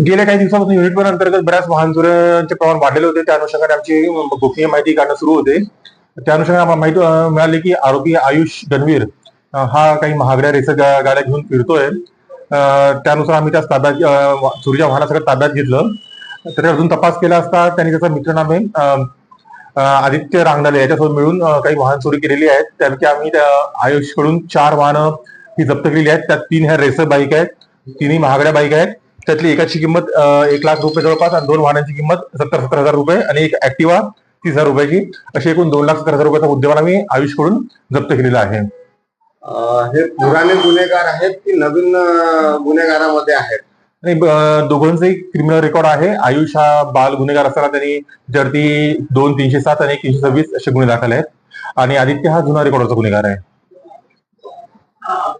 गेल्या काही दिवसापासून युनिटवर अंतर्गत बऱ्याच वाहन चोऱ्यांचे प्रमाण वाढलेले होते. त्या अनुषंगाने आमची गोपनीय माहिती काढणं सुरू होते. त्या अनुषंगाने आम्हाला माहिती मिळाली की आरोपी आयुष गणवीर हा काही महागड्या रेस गाड्या घेऊन फिरतोय. त्यानुसार आम्ही त्या ताब्यात अं, चोरीच्या वाहनासकट ताब्यात घेतलं. तर अजून तपास केला असता त्यांनी त्याचा मित्र नामे आदित्य रांगणाले याच्यासोबत मिळून काही वाहन चोरी केलेली आहेत. त्यापैकी आम्ही आयुषकडून चार वाहनं ही जप्त केलेली आहेत. त्यात तीन ह्या रेसर बाईक आहेत तिन्ही महागड्या बाईक आहेत. त्यातली एकाची किंमत एक लाख रुपये जवळपास आणि दोन वाहनांची किंमत सत्तर सत्तर हजार रुपये आणि एक ऍक्टिवा तीस हजार रुपयाची. अशी एकूण दोन लाख सत्तर हजार रुपयाचा मुद्देमाल आम्ही आयुषकडून जप्त केलेला आहे. हे पुराणे गुन्हेगार आहेत की नवीन गुन्हेगारामध्ये आहेत? आणि दोघांचंही क्रिमिनल रेकॉर्ड आहे. आयुष हा बाल गुन्हेगार असताना त्यांनी त्याच्यावरती दोन तीनशे सात आणि एक तीनशे सव्वीस असे गुन्हे दाखल आहेत. आणि आदित्य हा जुना रेकॉर्डचा गुन्हेगार आहे.